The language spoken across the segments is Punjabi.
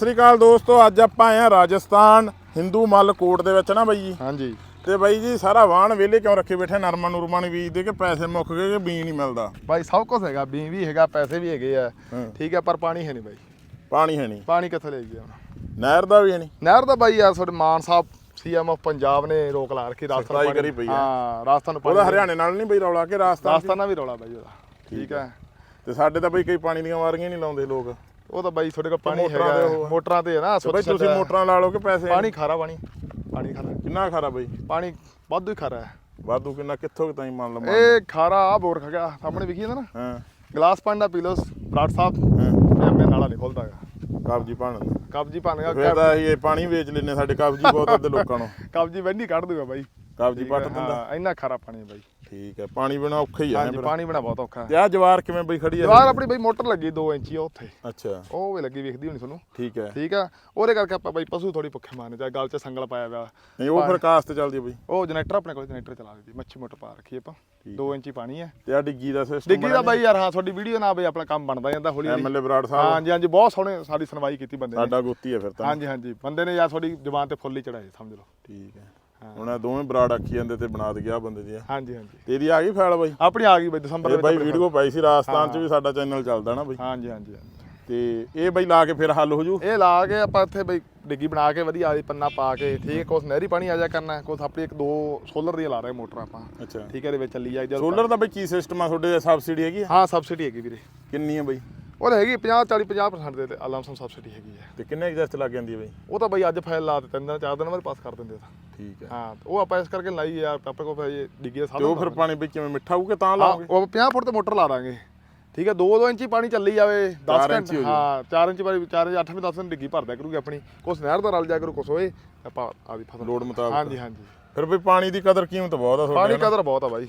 ਸਤਿ ਸ੍ਰੀ ਅਕਾਲ ਦੋਸਤੋ ਅੱਜ ਆਪਾਂ ਆਏ ਆ ਰਾਜਸਥਾਨ ਹਿੰਦੂ ਮੱਲ ਕੋਟ ਦੇ ਵਿੱਚ ਨਾ ਬਾਈ ਜੀ। ਹਾਂਜੀ। ਤੇ ਬਾਈ ਜੀ ਸਾਰਾ ਵਾਹਣ ਵਿਹਲੇ ਕਿਉਂ ਰੱਖੇ ਬੈਠੇ ਨਰਮਾ ਨੂਰਮਾ ਨਹੀਂ ਬੀਜਦੇ ਕਿ ਪੈਸੇ ਮੁੱਕ ਗਏ ਕਿ ਬੀਜ ਨਹੀਂ ਮਿਲਦਾ? ਬਾਈ ਸਭ ਕੁਝ ਹੈਗਾ ਬੀ ਵੀ ਹੈਗਾ ਪੈਸੇ ਵੀ ਹੈਗੇ ਆ। ਠੀਕ ਹੈ ਪਰ ਪਾਣੀ ਹੈ ਨਹੀਂ ਬਾਈ। ਪਾਣੀ ਹੈ ਨਹੀਂ ਪਾਣੀ ਕਿੱਥੋਂ ਲੈ ਗਿਆ ਨਹਿਰ ਦਾ ਵੀ ਹੈ ਨਹੀਂ ਨਹਿਰ ਦਾ ਬਾਈ ਯਾਰ ਤੁਹਾਡੇ ਮਾਨ ਸਾਹਿਬ ਸੀਐਮ ਆਫ ਪੰਜਾਬ ਨੇ ਰੋਕ ਲਾ ਰੱਖੀ ਰਾਜਸਥਾਨ ਪਾਣੀ- ਕਰੀ ਪਈ ਹੈ। ਰਾਜਸਥਾਨ ਨੂੰ ਉਹਦਾ ਪਾਣੀ ਹਰਿਆਣੇ ਨਾਲ ਨਹੀਂ ਬਈ ਰੌਲਾ ਕਿ ਰਾਜਸਥਾਨ? ਰਾਜਸਥਾਨ ਨਾਲ ਵੀ ਰੋਲਾ ਬਾਈ ਉਹਦਾ। ਠੀਕ ਹੈ ਤੇ ਸਾਡੇ ਤਾਂ ਬਈ ਕਈ ਪਾਣੀ ਦੀਆਂ ਵਾਰੀਆਂ ਨਹੀਂ ਲਾਉਂਦੇ ਲੋਕ। ਉਹ ਤਾਂ ਬਾਈ ਤੁਹਾਡੇ ਕੋਲ ਪਾਣੀ ਹੈਗਾ। ਮੋਟਰਾਂ ਤੇ ਹੈ ਨਾ ਬਈ ਤੁਸੀਂ ਮੋਟਰਾਂ ਲਾ ਲਓ ਕਿ ਪੈਸੇ? ਪਾਣੀ ਖਾਰਾ ਪਾਣੀ ਪਾਣੀ ਖਾਰਾ। ਕਿੰਨਾ ਖਾਰਾ ਬਈ? ਪਾਣੀ ਵਾਧੂ ਹੀ ਖਾਰਾ ਹੈ। ਵਾਧੂ ਕਿੰਨਾ ਕਿੱਥੋਂ ਕੁ ਤਾਈਂ ਮੰਨ ਲਵਾਂ ਇਹ ਖਾਰਾ ਆ ਬੋਰ ਖਗਾ ਸਾਹਮਣੇ ਵਿਖੀ ਜਾਂਦਾ ਨਾ। ਹਾਂ। ਗਲਾਸ ਪਾਣੀ ਦਾ ਪੀ ਲਓ ਬਰਾੜ ਸਾਹਿਬ। ਹਾਂ। ਆਪਣੇ ਨਾਲਾ ਨਹੀਂ ਖੁੱਲਦਾ ਹੈਗਾ। ਕਬਜੀ ਪਾਣ ਕਬਜੀ ਤਾਂ ਅਸੀਂ ਇਹ ਪਾਣੀ ਵੇਚ ਲੈਨੇ ਸਾਡੇ ਕਬਜੀ ਬਹੁਤ ਅੱਧੇ ਲੋਕਾਂ ਨੂੰ। ਕਬਜੀ ਵੰਡੀ ਕੱਢ ਦੂਗਾ ਬਾਈ। ਕਬਜੀ ਪੱਟ ਦਿੰਦਾ। ਇੰਨਾ ਖਾਰਾ ਪਾਣੀ ਹੈ ਬਾਈ। ਠੀਕ ਹੈ ਪਾਣੀ ਬਿਨਾ ਔਖਾ ਹੀ ਆ ਹਾਂਜੀ ਪਾਣੀ ਬਣਾ ਬਹੁਤ ਔਖਾ ਹੈ। ਤੇ ਆ ਜਵਾਰ ਕਿਵੇਂ ਬਈ ਖੜੀ ਆ? ਦੀਵਾਰ ਆਪਣੀ ਬਾਈ ਮੋਟਰ ਲੱਗੀ 2 ਇੰਚੀ ਆ ਉੱਥੇ। ਅੱਛਾ। ਉਹ ਵੀ ਲੱਗੀ ਵੇਖਦੀ ਹੋਣੀ ਤੁਹਾਨੂੰ। ਠੀਕ ਹੈ। ਠੀਕ ਆ? ਉਹਦੇ ਕਰਕੇ ਆਪਾਂ ਬਾਈ ਪਸ਼ੂ ਥੋੜੀ ਭੁੱਖੇ ਮਾਰਨੇ ਚਾਹੇ ਗਲ 'ਚ ਸੰਗਲ ਪਾਇਆ ਹੋਇਆ। ਨਹੀਂ ਉਹ ਫਿਰ ਕਾਸ ਤੇ ਚੱਲਦੀ ਬਈ। ਉਹ ਜਨਰੇਟਰ ਆਪਣੇ ਕੋਲ ਜਨਰੇਟਰ ਚਲਾ ਦਿੱਤੀ ਮੱਛੀ ਮੋਟਰ ਪਾ ਰੱਖੀ ਆਪਾਂ। 2 ਇੰਚੀ ਪਾਣੀ ਹੈ। ਤੇ ਆ ਡਿੱਗੀ ਦਾ ਸਿਸਟਮ ਡਿੱਗੀ ਦਾ ਬਾਈ ਯਾਰ ਹਾਂ ਤੁਹਾਡੀ ਵੀਡੀਓ ਨਾਲ ਬਈ ਆਪਣਾ ਕੰਮ ਬਣਦਾ ਜਾਂਦਾ ਹੌਲੀ ਹੌਲੀ। ਐਮਐਲਏ ਬਰਾੜ ਸਾਹਿਬ। ਹਾਂਜੀ ਹਾਂਜੀ ਬਹੁਤ ਸੋਹਣੇ ਸਾਡੀ ਸੁਣਵਾਈ ਕੀਤੀ ਬੰਦੇ ਨੇ। ਸਾਡਾ ਗੋਤੀ ਹੈ ਫਿਰ ਤਾਂ। ਹਾਂਜੀ ਹਾਂਜੀ ਬੰਦੇ ਨੇ ਯਾਰ ਤੁਹਾਡੀ ਜ਼ੁਬਾਨ ਤੇ ਫੁੱਲ ਹੀ ਚੜਾਏ ਸਮਝ ਲਓ। ਠੀਕ ਹੈ। ਹੁਣ ਇਹ ਦੋਵੇਂ ਬਰਾੜ ਆਖੀ ਜਾਂਦੇ ਤੇ ਬਣਾ ਦੇ ਗਿਆ ਬੰਦੇ ਦੀ ਹਾਂਜੀ ਹਾਂਜੀ। ਤੇਰੀ ਆ ਗਈ ਫਾਈਲ ਬਾਈ? ਆਪਣੀ ਆ ਗਈ ਬਾਈ ਦਸੰਬਰ ਇਹ ਦੇ ਬਾਈ ਵੀਡੀਓ ਪਾਈ ਸੀ ਰਾਜਸਥਾਨ ਚ ਵੀ ਸਾਡਾ ਚੈਨਲ ਚੱਲਦਾ ਨਾ ਬਾਈ। ਹਾਂਜੀ ਹਾਂਜੀ ਹਾਂਜੀ। ਤੇ ਇਹ ਬਾਈ ਲਾ ਕੇ ਫਿਰ ਹੱਲ ਹੋ ਜੂ? ਇਹ ਲਾ ਕੇ ਆਪਾਂ ਇੱਥੇ ਬਈ ਡਿੱਗੀ ਬਣਾ ਕੇ ਵਧੀਆ ਆਲੀ ਪੰਨਾ ਪਾ ਕੇ ਠੀਕ ਹੈ ਕੁਛ ਨਹਿਰੀ ਪਾਣੀ ਆ ਜਾ ਕਰਨਾ ਕੁਛ ਆਪਣੀ ਇੱਕ ਦੋ ਸੋਲਰ ਦੀਆਂ ਲਾ ਰਹੇ ਮੋਟਰ ਆਪਾਂ। ਅੱਛਾ। ਠੀਕ ਹੈ ਇਹਦੇ ਵਿੱਚ ਚੱਲੀ ਜਾਈ ਜਦੋਂ ਸੋਲਰ ਦਾ ਬਾਈ ਕੀ ਸਿਸਟਮ ਆ ਤੁਹਾਡੇ? ਸਬਸਿਡੀ ਹੈਗੀ ਆ? ਹਾਂ ਸਬਸਿਡੀ ਹੈਗੀ ਵੀਰੇ। ਕਿੰਨੀ ਆ ਬਾਈ? ਉਹ ਹੈਗੀ 50 40 50% ਦੇ ਤੇ ਅਲਮਸਮ ਸਬਸਿਡੀ ਹੈਗੀ ਹੈ। ਤੇ ਕਿੰਨੇ ਐਗਜ਼ਸਟ ਲੱਗ ਜਾਂਦੀ ਹੈ ਬਾਈ? ਉਹ ਤਾਂ ਬਈ ਅੱਜ ਫਾਈਲ ਲਾ ਦਿੱਤੇ ਤਿੰਨ ਦਿਨ ਚਾਰ ਦਿਨ ਬਾਅਦ ਪਾਸ ਕਰ ਦਿੰਦੇ ਤਾਂ। ਠੀਕ ਹੈ। ਹਾਂ ਤੇ ਉਹ ਆਪਾਂ ਇਸ ਕਰਕੇ ਲਾਈ ਯਾਰ ਆਪਣੇ ਕੋਲ ਫਿਰ ਡਿੱਗੀ ਤੇ ਉਹ ਫਿਰ ਪਾਣੀ ਵਿੱਚ ਕਿਵੇਂ ਮਿੱਠਾ ਹੋਊਗਾ ਤਾਂ ਹਾਂ, ਲਾਓਗੇ? ਉਹ 50 ਫੁੱਟ ਤੇ ਮੋਟਰ ਲਾ ਦਾਂਗੇ। ਠੀਕ ਹੈ 2-2 ਇੰਚੀ ਪਾਣੀ ਚੱਲੀ ਜਾਵੇ 10 ਚਾਰ ਇੰਚੀ ਘੰਟੇ ਹੋ ਹਾਂ 4 ਇੰਚ ਵਾਲੀ 4 8 ਵੀ 10 ਡਿੱਗੀ ਭਰਦਿਆ ਕਰੂਗੀ ਆਪਣੀ। ਕੁਛ ਨਹਿਰ ਦਾ ਰਲ ਜਾ ਕਰੂ ਕੁਛ ਹੋਏ ਆਪਾਂ ਆਦੀ ਫਸਲ ਲੋੜ ਮੁਤਾਬਕ। ਹਾਂਜੀ ਹਾਂਜੀ। ਫਿਰ ਬਈ ਪਾਣੀ ਦੀ ਕਦਰ ਕੀਮਤ ਬਹੁਤ ਆ ਪਾਣੀ ਤੁਹਾਡੇ ਕਦਰ ਬਹੁਤ ਆ ਬਾਈ।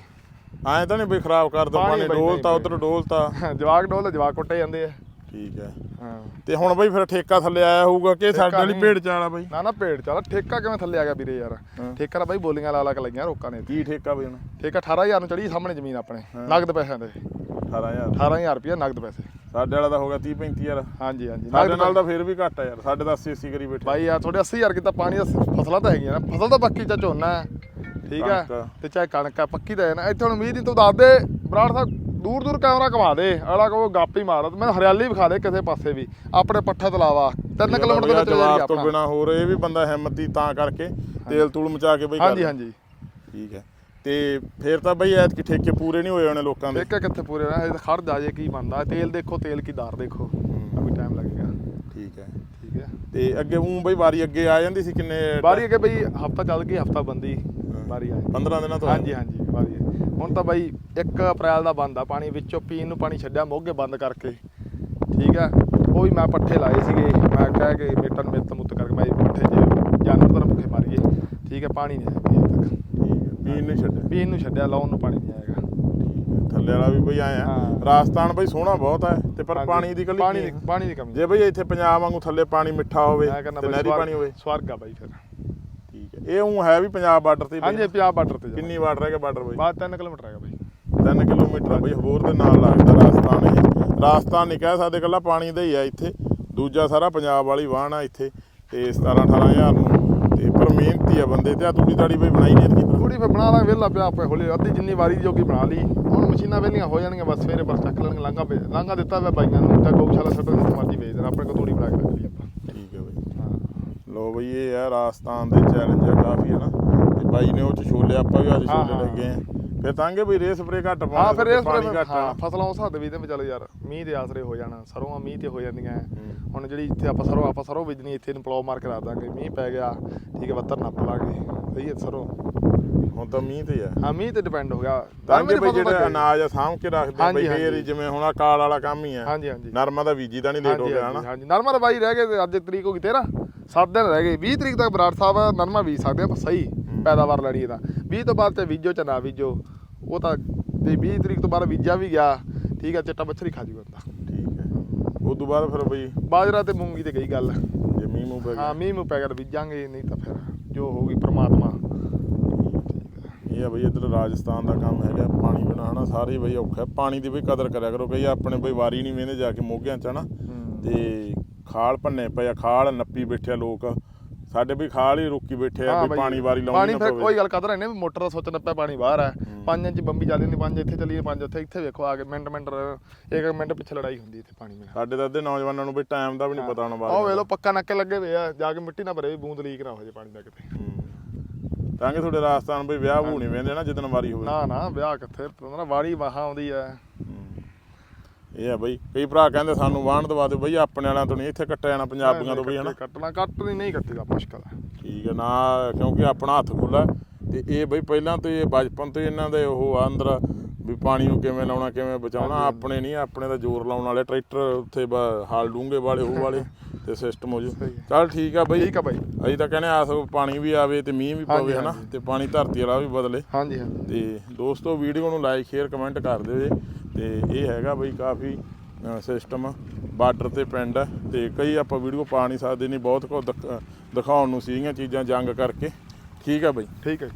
ਐਂ ਤਾਂ ਨਹੀਂ ਬਈ ਖਰਾਬ ਕਰ ਦੋ ਪਾਣੀ ਡੋਲਤਾ ਉਧਰ ਡੋਲਤਾ। ਜਵਾਕ ਡੋਲ ਜਵਾਕ ਕੁੱਟੇ ਜਾਂਦੇ ਆ। ਠੀਕ ਹੈ। ਹਾਂ। ਤੇ ਹੁਣ ਬਈ ਫਿਰ ਠੇਕਾ ਥੱਲੇ ਆਇਆ ਹੋਊਗਾ ਕਿ ਸਾਡੇ ਵਾਲੀ। ਭੇਡ ਚਾਲ ਆ ਬਈ? ਨਾ ਨਾ ਭੇਡ ਚਾਲਾ ਠੇਕਾ ਕਿਵੇਂ ਥੱਲੇ ਆ ਗਿਆ ਵੀਰੇ ਯਾਰ? ਠੇਕਾ ਤਾਂ ਬਾਈ ਬੋਲੀਆਂ ਲਾ ਲਾ ਕੇ ਲਈਆਂ ਰੋਕਾਂ ਨੇ ਕੀ ਠੇਕਾ ਬਈ ਹੁਣ? ਠੇਕਾ 18000 ਨੂੰ ਚੜੀ ਸਾਹਮਣੇ ਜ਼ਮੀਨ ਆਪਣੇ ਨਗਦ ਪੈਸਿਆਂ ਦੇ। 18000 18000 ਰੁਪਏ ਨਗਦ ਪੈਸੇ। ਸਾਡੇ ਵਾਲਾ ਤਾਂ ਹੋ ਗਿਆ 30 35000 ਹਾਂਜੀ ਹਾਂਜੀ ਸਾਡੇ ਨਾਲ ਤਾਂ ਫਿਰ ਵੀ ਘੱਟ ਆ ਯਾਰ। ਸਾਡੇ ਤਾਂ 80 80 ਕਰੀ ਬੈਠੇ। ਬਾਈ ਯਾਰ ਤੁਹਾਡੇ 80000 ਕੀਤਾ ਪਾਣੀ ਦਾ ਫਸਲਾਂ ਤਾਂ ਹੈਗੀਆਂ ਨਾ। ਫਸਲ ਤਾਂ ਪੱਕੀ ਚਾ ਝੋਨਾ ਹੈ। ਠੀਕ ਹੈ। ਤੇ ਚਾਹੇ ਕਣਕ ਆ ਪੱਕੀ ਤਾਂ ਹੈ ਨਾ। ਇੱਥੇ ਹੁਣ ਉਮੀਦ ਨਹੀਂ ਤੂੰ ਦੱਸ ਦੇ ਬਰਾੜ ਸਾਹਿਬ ਦੂਰ ਦੂਰ ਕੈਮਰਾ ਘੁਮਾ ਦੇ। ਅਗਲਾ ਕਹੋ ਗਾਪੀ ਮਾਰ ਮੈਨੂੰ ਹਰਿਆਲੀ ਵਿਖਾ ਦੇ ਕਿਸੇ ਪਾਸੇ ਵੀ ਆਪਣੇ ਪੱਠਾ ਤਲਾਵਾ 3 ਕਿਲੋਮੀਟਰ ਦੇ ਵਿੱਚ ਜਵਾਬ ਤੋਂ ਬਿਨਾ ਹੋਰ ਇਹ ਵੀ ਬੰਦਾ ਹਿੰਮਤੀ ਤਾਂ ਕਰਕੇ ਤੇਲ ਤੂਲ ਮਚਾ ਕੇ ਬਈ ਹਾਂਜੀ ਹਾਂਜੀ। ਠੀਕ ਹੈ। ਤੇ ਫਿਰ ਤਾਂ ਬਈ ਐਤਕੀ ਠੇਕੇ ਪੂਰੇ ਨਹੀਂ ਹੋਏ ਹੋਣੇ ਲੋਕਾਂ ਦੇ। ਦੇਖਿਆ ਕਿੱਥੇ ਪੂਰੇ ਨਾ ਇਹ ਖੜ ਜਾ ਜੇ ਕੀ ਬਣਦਾ। ਤੇਲ ਦੇਖੋ ਤੇਲ ਕੀ ਦਾਰ ਦੇਖੋ। ਅਭੀ ਟਾਈਮ ਲੱਗੇਗਾ। ਠੀਕ ਹੈ। ਠੀਕ ਹੈ। ਤੇ ਅੱਗੇ ਉਹ ਬਈ ਵਾਰੀ ਅੱਗੇ ਆ ਜਾਂਦੀ ਸੀ ਕਿੰਨੇ ਬਾਰੀ ਅੱਗੇ ਬਈ ਹਫਤਾ ਚੱਲ ਗਈ ਹਫਤਾ ਬੰਦੀ। ਬਾਰੀ ਆਏ 15 ਦਿਨਾਂ ਤੋਂ। ਹਾਂਜੀ ਹਾਂਜੀ ਬਾਰੀ ਹੈ। ਹੁਣ ਤਾਂ ਬਾਈ 1 ਅਪ੍ਰੈਲ ਦਾ ਬੰਦ ਆ ਪਾਣੀ ਵਿੱਚੋਂ ਪੀਣ ਨੂੰ ਪਾਣੀ ਛੱਡਿਆ ਮੋਗੇ ਬੰਦ ਕਰਕੇ। ਠੀਕ ਆ? ਉਹ ਵੀ ਮੈਂ ਪੱਠੇ ਲਾਏ ਸੀਗੇ। ਮੈਂ ਕਹਿ ਕੇ ਮੇਟਨ ਮਿੱਤ ਮੁੱਤ ਕਰਕੇ ਮੈਂ ਪੱਠੇ ਜੇ ਜਾਨਵਰ ਤਾਂ ਭੁੱਖੇ ਮਾਰੀਏ। ਠੀਕ ਹੈ ਪਾਣੀ ਨਹੀਂ ਆਇਆ ਅਜੇ ਤੱਕ। ਪੀਣ ਨਹੀਂ ਛੱਡਿਆ। ਪੀਣ ਨੂੰ ਛੱਡਿਆ ਲਾਉਣ ਨੂੰ ਪਾਣੀ ਨਹੀਂ ਆਏਗਾ ਥੱਲੇ ਵਾਲਾ ਵੀ ਬਈ ਆਇਆ। ਹਾਂ। ਰਾਜਸਥਾਨ ਬਈ ਸੋਹਣਾ ਬਹੁਤ ਹੈ ਤੇ ਪਰ ਹਾਂਜੀ। ਪਾਣੀ ਦੀ ਕਲੀ ਪਾਣੀ ਦੀ ਪਾਣੀ ਦੀ ਕਮੀ ਜੇ ਬਈ ਇੱਥੇ ਪੰਜਾਬ ਵਾਂਗੂ ਥੱਲੇ ਪਾਣੀ ਮਿੱਠਾ ਹੋਵੇ ਮੈਂ ਕਹਿੰਦਾ ਤੇ ਬਾਈ ਨਹਿਰੀ ਸਵਰਗ- ਪਾਣੀ ਹੋਵੇ। ਸਵਰਗ ਆ ਬਾਈ ਫਿਰ। ਇਹ ਉਹ ਹੈ ਵੀ ਪੰਜਾਬ ਬਾਰਡਰ ਤੇ ਹੀ ਹਾਂਜੀ। ਪੰਜਾਬ ਬਾਰਡਰ ਤੇ ਕਿੰਨੀ ਵਾਟ ਰਹਿ ਗਿਆ ਬਾਰਡਰ ਬਈ? ਬਾਅਦ 3 ਕਿਲੋਮੀਟਰ ਹੈਗਾ ਬਾਈ। 3 ਕਿਲੋਮੀਟਰ ਆ ਬਈ ਹਬੋਰ ਦੇ ਨਾਲ ਲੱਗਦਾ ਰਾਜਸਥਾਨ ਇਹ ਰਾਜਸਥਾਨ ਨਹੀਂ ਕਹਿ ਸਕਦੇ ਇਕੱਲਾ ਪਾਣੀ ਦਾ ਹੀ ਆ ਇੱਥੇ। ਦੂਜਾ ਸਾਰਾ ਪੰਜਾਬ ਵਾਲੀ ਵਾਹਣ ਆ ਇੱਥੇ ਤੇ 17 18000 ਨੂੰ। ਤੇ ਪਰ ਮਿਹਨਤੀ ਆ ਬੰਦੇ ਤੇ ਆ ਤੂੜੀ ਤਾੜੀ ਬਈ ਬਣਾਈ ਨਹੀਂ ਇਤਕੀ ਥੋੜੀ ਫੇ ਬਣਾ ਲਾਂ ਵਿਹਲਾ ਪਿਆ ਆਪੇ ਹੌਲੀ। ਅੱਧੀ ਜਿੰਨੀ ਵਾਰੀ ਜੋਗੀ ਬਣਾ ਲਈ। ਹੁਣ ਮਸ਼ੀਨਾਂ ਵੇਲੀਆਂ ਹੋ ਜਾਣਗੀਆਂ ਬਸ ਸਵੇਰੇ ਬਸ ਚੱਕ ਲੈਣਗੇ ਲਾਂਗਾ ਲਾਂਗਾ ਦਿੱਤਾ ਵਾ ਬਾਈਆਂ ਨੂੰ। ਤਾਂ ਗਊਸ਼ਾਲਾ ਛੱਡਣ ਦੀ ਮਰਜ਼ੀ ਵੇਚ ਦੇਣਾ ਆਪਣੇ ਕੋਲ ਥੋੜੀ ਬਣਾ ਕੇ ਰੱਖ ਲਈ। ਲੋ ਬਈ ਇਹ ਆ ਰਾਜਸਥਾਨ ਦੇ ਚੈਲੰਜ ਆ ਕਾਫੀ ਹੈ ਨਾ? ਤੇ ਬਾਈ ਨੇ ਉਹ ਚ ਛੋਲੇ ਆਪਾਂ ਵੀ ਅੱਜ ਛੋਲੇ। ਲੱਗੇ ਆ। ਫਿਰ ਤਾਂਗੇ ਬਈ ਰੇ ਸਪਰੇ ਘੱਟ ਪਾਉਣਾ ਹਾਂ ਫਿਰ ਵੇਲੇ ਘੱਟ ਹਾਂ। ਫਸਲਾਂ ਉਸ ਹੱਦ ਵੀ ਤੇ ਚੱਲ ਯਾਰ ਮੀਂਹ ਦੇ ਆਸਰੇ ਹੋ ਜਾਣਾ ਸਰੋਂ ਮੀਂਹ ਤੇ ਹੋ ਜਾਂਦੀਆਂ। ਹੁਣ ਜਿਹੜੀ ਇੱਥੇ ਆਪਾਂ ਸਰੋਂ ਆਪਾਂ ਸਰੋਂ ਬੀਜਣੀ ਇੱਥੇ ਨੂੰ ਪਲੋ ਮਾਰ ਕੇ ਰੱਖ ਦਾਂਗੇ। ਮੀਂਹ ਪੈ ਗਿਆ ਠੀਕ ਹੈ ਬੱਤਰ ਨੱਪ ਲਾਂਗੇ। ਸਹੀ ਹੈ ਸਰੋਂ? ਹੁਣ ਤਾਂ ਮੀਂਹ ਤੇ ਆ। ਹਾਂ ਮੀਂਹ ਤੇ ਡਿਪੈਂਡ ਹੋ ਗਿਆ। ਤਾਂਗੇ ਬਈ ਤਾਂ ਜਿਹੜਾ। ਅਨਾਜ ਆ ਸਾਂਭ ਕੇ ਰੱਖਦੇ ਬਈ ਫੇਰ। ਜਿਵੇਂ ਹੁਣ ਆ ਕਾਲ ਵਾਲਾ ਕੰਮ ਹੀ ਆ। ਹਾਂਜੀ ਹਾਂਜੀ। ਨਰਮਾ ਦਾ ਬੀਜੀ ਦਾ ਨਹੀਂ ਲੇਟ ਹੋ ਗਿਆ ਹਾਂਜੀ ਹਨਾ ਹਾਂਜੀ। ਨਰਮਾ ਬਾਈ ਰਹਿ ਗਏ ਤੇ ਅੱਜ ਤਰੀਕ ਹੋ ਗਈ 13 7 ਦਿਨ ਰਹਿ ਗਏ। 20 ਤਰੀਕ ਤੱਕ ਬਰਾੜ ਸਾਹਿਬ ਨਰਮਾ ਬੀਜ ਸਕਦੇ ਆ ਸਹੀ ਪੈਦਾਵਾਰ ਲੈਣੀ ਇਹਦਾ 20 ਤੋਂ ਬਾਅਦ ਤੇ ਬੀਜੋ ਚ ਨਾ ਬੀਜੋ ਉਹ ਤਾਂ ਤੇ 20 ਤਰੀਕ ਤੋਂ ਬਾਅਦ ਬੀਜਿਆ ਵੀ ਗਿਆ ਠੀਕ ਆ ਚਿੱਟਾ ਬੱਛਰੀ ਖਾ ਜੂਗਾ ਹੈ। ਉਸ ਤੋਂ ਬਾਅਦ ਫਿਰ ਬਈ ਬਾਜਰਾ ਤੇ ਮੂੰਗੀ ਤੇ ਗਈ ਗੱਲ। ਜੇ ਮੀਂਹ ਮੂੰਹ ਪੈ ਗਿਆ। ਹਾਂ ਮੀਂਹ ਮੂੰਹ ਪੈ ਗਿਆ ਤਾਂ ਬੀਜਾਂਗੇ ਨਹੀਂ ਤਾਂ ਫਿਰ ਜੋ ਹੋਊਗੀ ਪ੍ਰਮਾਤਮਾ। ਇਹ ਆ ਬਈ ਇੱਧਰ ਰਾਜਸਥਾਨ ਦਾ ਕੰਮ ਹੈਗਾ ਪਾਣੀ ਬਿਨਾ ਹਨਾ ਸਾਰੇ ਬਈ ਔਖਾ ਹੈ। ਪਾਣੀ ਦੀ ਬਈ ਕਦਰ ਕਰਿਆ ਕਰੋ ਕਈ ਆਪਣੇ ਬਈ ਵਾਰੀ ਨਹੀਂ ਵੇਂਦੇ ਜਾ ਕੇ ਮੋਗਿਆਂ ਚ ਹਨਾ। ਹੂੰ। ਤੇ ਖਾਲ ਭੰਨੇ ਪਏ ਆ ਖਾਲ ਨੱਪੀ ਬੈਠੇ ਆ ਲੋਕ। ਸਾਡੇ ਵੀ ਖਾਲ ਹੀ ਰੁਕੀ ਬੈਠੇ ਆ ਵੀ ਪਾਣੀ ਵਾਰੀ ਲਾਉਣੀ ਪਾਣੀ ਨਾ ਫਿਰ ਪਵੇ। ਕੋਈ ਗੱਲ ਕਰ ਰਹੇ ਨੇ ਵੀ ਮੋਟਰ ਦਾ ਸੁੱਚ ਨੱਪਿਆ ਪਾਣੀ ਬਾਹਰ ਹੈ। 5 ਇੰਚ ਬੰਬੀ ਚੱਲਦੀ ਨਹੀਂ 5 ਇੱਥੇ ਚੱਲੀ 5 ਉੱਥੇ। ਇੱਥੇ ਵੇਖੋ ਆ ਕੇ ਮਿੰਟ ਮਿੰਟ ਇੱਕ ਮਿੰਟ ਪਿੱਛੇ ਲੜਾਈ ਹੁੰਦੀ ਇੱਥੇ ਪਾਣੀ ਬਿਨਾ। ਸਾਡੇ ਤਾਂ ਅੱਧੇ ਨੌਜਵਾਨਾਂ ਨੂੰ ਵੀ ਟਾਈਮ ਦਾ ਵੀ ਨਹੀਂ ਪਤਾ ਹੁਣ ਆਹ ਵੇਖ ਲਓ ਪੱਕਾ ਨੱਕੇ ਲੱਗੇ ਹੋਏ ਆ ਜਾ ਕੇ ਮਿੱਟੀ ਨਾ ਭਰੇ ਵੀ ਬੂੰਦ ਲੀਕ ਨਾ ਹੋ ਜੇ ਪਾਣੀ ਦਾ ਕਿਤੇ। ਤਾਂ ਕਿ ਤੁਹਾਡੇ ਰਾਜਸਥਾਨ ਵੀ ਵਿਆਹ ਨਹੀਂ ਵੇਂਦੇ ਨਾ ਜਿੱਦਣ ਵਾਰੀ ਹੋਵੇ। ਨਾ ਨਾ ਵਿਆਹ ਕਿੱਥੇ ਨਾ ਵਾੜੀ ਵਾਹਾਂ ਆਉਂਦੀ ਆ। ਇਹ ਆ ਬਈ ਕਈ ਭਰਾ ਕਹਿੰਦੇ ਸਾਨੂੰ ਵਾਹਣ ਦਵਾ ਦਿਓ ਬਈ ਆਪਣੇ ਵਾਲਿਆਂ ਤੋਂ ਨਹੀਂ ਇੱਥੇ ਕੱਟਿਆ ਜਾਣਾ ਪੰਜਾਬੀਆਂ ਤੋਂ ਬਈ ਹਨਾ। ਕੱਟਣਾ ਕੱਟ ਨਹੀਂ ਨਹੀਂ ਕੱਟੀਦਾ ਮੁਸ਼ਕਲ ਹੈ। ਠੀਕ ਹੈ ਨਾ ਕਿਉਂਕਿ ਆਪਣਾ ਹੱਥ ਖੁੱਲਾ ਤੇ ਇਹ ਬਈ ਪਹਿਲਾਂ ਤੋਂ ਇਹ ਬਚਪਨ ਤੋਂ ਇਹਨਾਂ ਦੇ ਉਹ ਆ ਅੰਦਰ ਵੀ ਪਾਣੀ ਨੂੰ ਕਿਵੇਂ ਲਾਉਣਾ ਕਿਵੇਂ ਬਚਾਉਣਾ ਆਪਣੇ ਨਹੀਂ ਆਪਣੇ ਦਾ ਜ਼ੋਰ ਲਾਉਣ ਵਾਲੇ ਟਰੈਕਟਰ ਉੱਥੇ ਹਾਲ ਡੂੰਗੇ ਵਾਲੇ ਉਹ ਵਾਲੇ ਤੇ ਸਿਸਟਮ ਹੋ ਜੂ। ਚੱਲ ਠੀਕ ਆ ਬਈ। ਠੀਕ ਆ ਬਾਈ। ਅਸੀਂ ਤਾਂ ਕਹਿੰਦੇ ਆਸ ਪਾਣੀ ਵੀ ਆਵੇ ਤੇ ਮੀਂਹ ਵੀ ਪਵੇ ਹਨਾ। ਤੇ ਪਾਣੀ ਧਰਤੀ ਵਾਲਾ ਵੀ ਬਦਲੇ। ਹਾਂਜੀ ਹਾਂਜੀ। ਤੇ ਦੋਸਤੋ ਵੀਡੀਓ ਨੂੰ ਲਾਈਕ ਸ਼ੇਅਰ ਕਮੈਂਟ ਕਰ ਦਿਓ ਜੀ। ਤੇ ਇਹ ਹੈਗਾ ਬਈ ਕਾਫੀ ਸਿਸਟਮ ਬਾਰਡਰ ਤੇ ਪਿੰਡ ਹੈ ਤੇ ਕਈ ਆਪਾਂ ਵੀਡੀਓ ਪਾ ਨਹੀਂ ਸਕਦੇ, ਨਹੀਂ ਬਹੁਤ ਕੁਝ ਦਿਖਾਉਣ ਨੂੰ ਸੀਗੀਆਂ ਚੀਜ਼ਾਂ ਜੰਗ ਕਰਕੇ। ਠੀਕ ਆ ਬਈ? ਠੀਕ ਹੈ